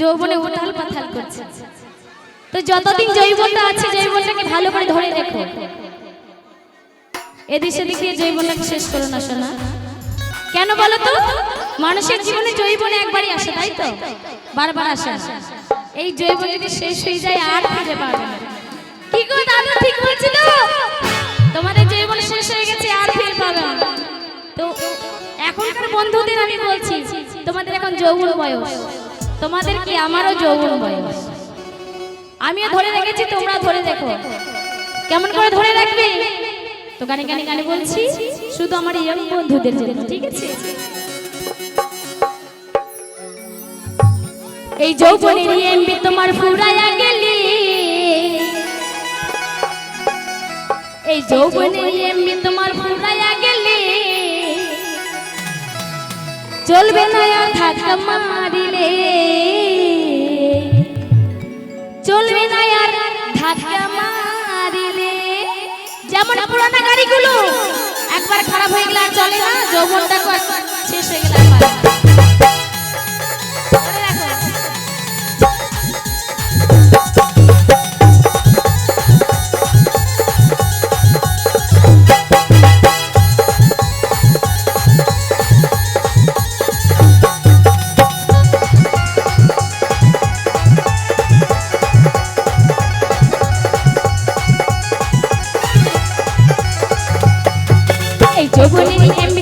যৌবনে উঠাল পাথাল করছে। তো যতদিন জৈবনটা আছে জৈবনটাকে ভালো করে ধরে রেখো। এদিক সেদিক জৈবনটাকে শেষ করো না শোনা কেন বলো তো? মানুষের জীবনে জৈবনে একবারই আসে, তাই তো? বারবার আসে এই জৈবন যদি শেষ হয়ে যায়, আর ফিরে পাবে কি গো, দাদা, ঠিক বলছিল তোমাদের জৈবন শেষ হয়ে গেছে, আর ফিরে পাবে তো এখনকার বন্ধুদের আমি বলছি, তোমাদের এখন যৌবন বয়স। তোমাদের কি আমারও যৌবন বয়স? আমিও ধরে রেখেছি, তোমরা ধরে দেখো। কেমন করে ধরে রাখবে? তো গানে গানে গানে বলছি, শুধু আমার ইয়ং বন্ধুদের জন্য, ঠিক আছে? এই যৌবনের এমবি তোমার ফুরায়া গেলি। এই যৌবনের এমবি তোমার ফুরায়া গেলি। চলবে না আর ধাক্কা মারিলে চলবে না আর ধাক্কা মারিলে। যেমন পুরানা গাড়িগুলো একবার খারাপ হয়ে গেলে চলে না, যৌবনটা শেষ হয়ে গেলে এই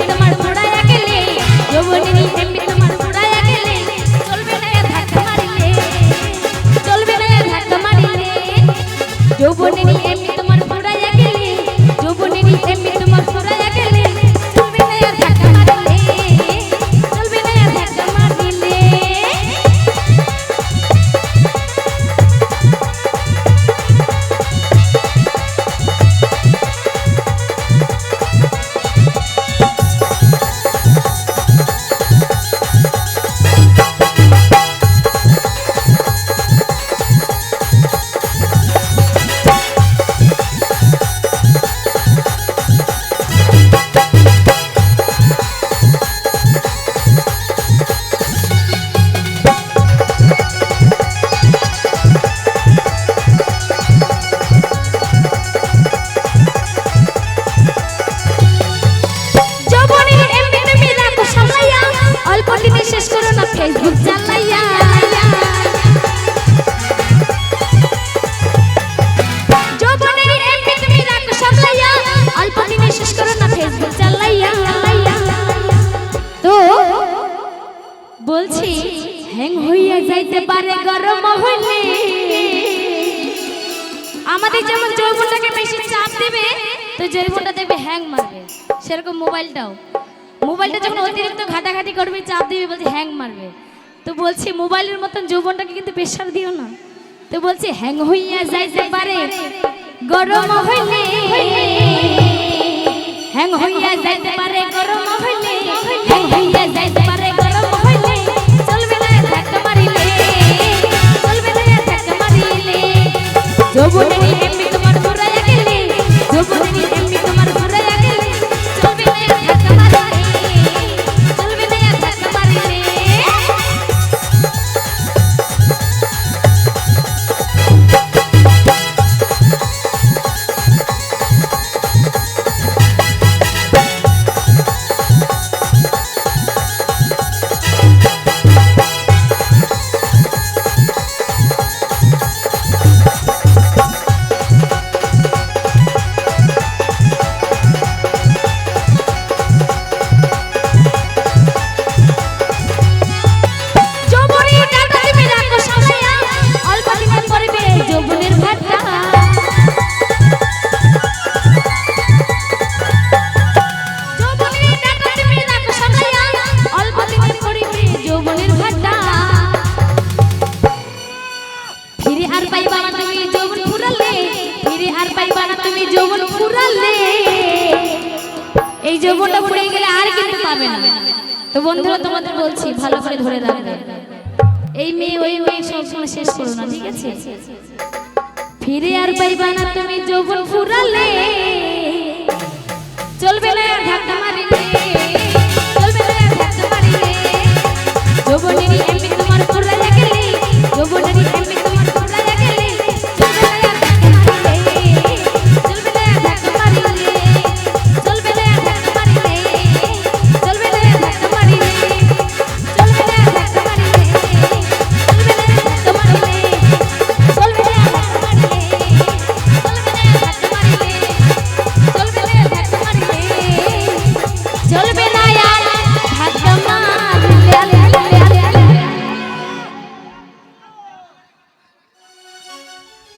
বলছি, হ্যাং হইয়া যাইতে পারে গরম হইলে। আমাদের যেমন যৌবনটাকে বেশি চাপ দেবে, তো যৌবনটা দেখবে হ্যাং মারবে। সেরকম মোবাইলটাও। মোবাইলটা যখন অতিরিক্ত ঘাটাঘাটি করবে, চাপ দিবে, বলছে হ্যাং মারবে। তো বলছি, মোবাইলের মতন যৌবনটাকে কিন্তু প্রেশার দিও না। তো বলছি, হ্যাং হইয়া যাইতে পারে গরম হইলে। হ্যাং হইয়া যাইতে পারে গরম আর পাইবা না তুমি যৌবন ফুরালে, ফিরে আর পাইবা না তুমি যৌবন ফুরালে। এই যৌবনটা ফুরে গেলে আর কিন্তু পাবে না। তো বন্ধুরা, তোমাদের বলছি, ভালো করে ধরে রাখবে। এই মেয়ে, ওই মেয়ে সবসময় শেষ করো না, ঠিক আছে? ফিরে আর পাইবা না তুমি যৌবন ফুরালে। চলবে না ধাক্কা।